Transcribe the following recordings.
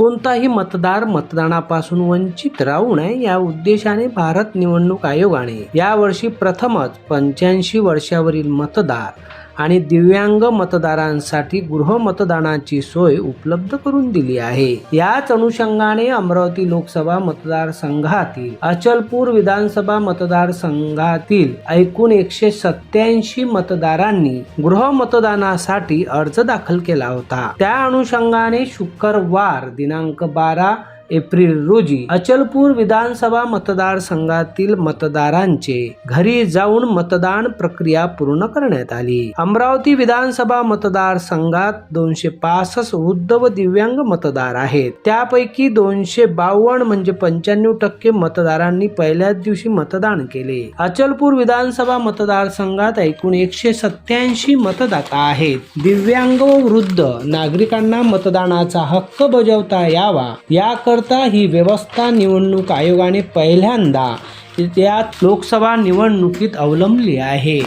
कोणताही मतदार मतदानापासून वंचित राहू नये या उद्देशाने भारत निवडणूक आयोगाने यावर्षी प्रथमच पंच्याऐंशी वर्षावरील मतदार आणि दिव्यांग मतदारांसाठी गृहमतदानाची सोय उपलब्ध करून दिली आहे. याच अनुषंगाने अमरावती लोकसभा मतदारसंघातील अचलपूर विधानसभा मतदारसंघातील एकूण एकशे सत्याऐंशी मतदारांनी गृहमतदानासाठी अर्ज दाखल केला होता. त्या अनुषंगाने शुक्रवार दिनांक बारा एप्रिल रोजी अचलपूर विधानसभा मतदारसंघातील मतदारांचे घरी जाऊन मतदान प्रक्रिया पूर्ण करण्यात आली. अमरावती विधानसभा मतदारसंघात दोनशे पासष्ट वृद्ध व दिव्यांग मतदार आहेत. त्यापैकी दोनशे बावन्न म्हणजे पंच्याण्णव टक्के मतदारांनी पहिल्याच दिवशी मतदान केले. अचलपूर विधानसभा मतदारसंघात एकूण एकशे सत्याऐंशी मतदाता आहेत. दिव्यांग व वृद्ध नागरिकांना मतदानाचा हक्क बजावता यावा करता ही व्यवस्था निवडणूक आयोगाने पहिल्यांदा यात लोकसभा निवडणुकीत अवलंबली आहे.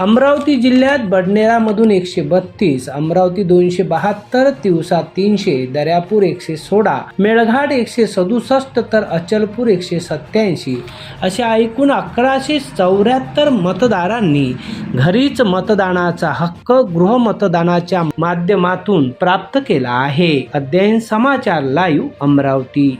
अमरावती जिल्ह्यात बडनेरामधून एकशे बत्तीस अमरावती दोनशे बहात्तर तिवसा तीनशे दर्यापूर एकशे सोळा मेळघाट एकशे सदुसष्ट तर अचलपूर एकशे सत्याऐंशी अशा एकूण अकराशे चौऱ्याहत्तर मतदारांनी घरीच मतदानाचा हक्क गृहमतदानाच्या माध्यमातून प्राप्त केला आहे. अध्ययन समाचार लाईव्ह अमरावती.